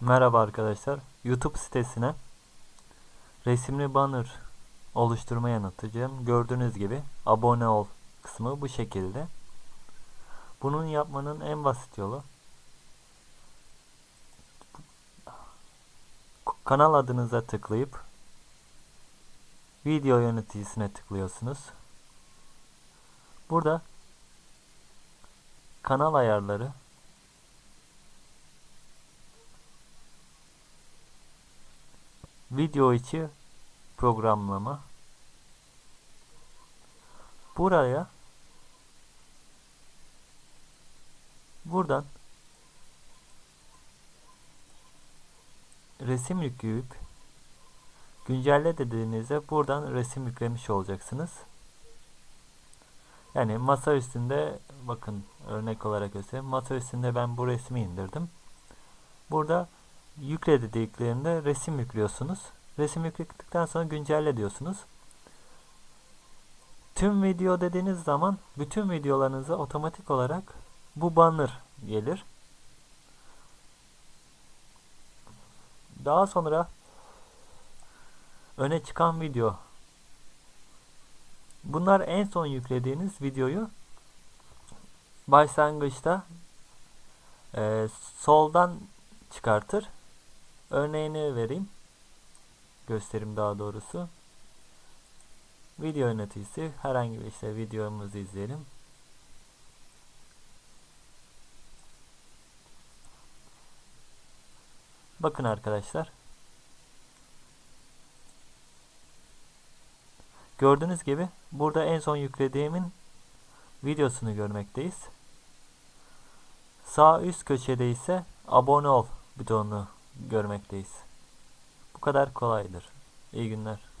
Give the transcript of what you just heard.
Merhaba arkadaşlar. YouTube sitesine resimli banner oluşturmayı anlatacağım. Gördüğünüz gibi abone ol kısmı bu şekilde. Bunun yapmanın en basit yolu kanal adınıza tıklayıp video yöneticisine tıklıyorsunuz. Burada kanal ayarları Video içi programlama. Buraya buradan resim yükleyip güncelle dediğinizde buradan resim yüklemiş olacaksınız. Yani masa üstünde bakın örnek olarak göstereyim. Masa üstünde ben bu resmi indirdim. Burada yükle dediklerinde resim yüklüyorsunuz. Resim yükledikten sonra güncelle diyorsunuz. Tüm video dediğiniz zaman bütün videolarınıza otomatik olarak bu banner gelir. Daha sonra öne çıkan video. Bunlar en son yüklediğiniz videoyu başlangıçta e, soldan çıkartır. Örneğini vereyim. Göstereyim daha doğrusu. Video yöneticisi herhangi bir işte videomuzu izleyelim. Bakın arkadaşlar. Gördüğünüz gibi burada en son yüklediğimin videosunu görmekteyiz. Sağ üst köşede ise abone ol butonunu görmekteyiz. Bu kadar kolaydır. İyi günler.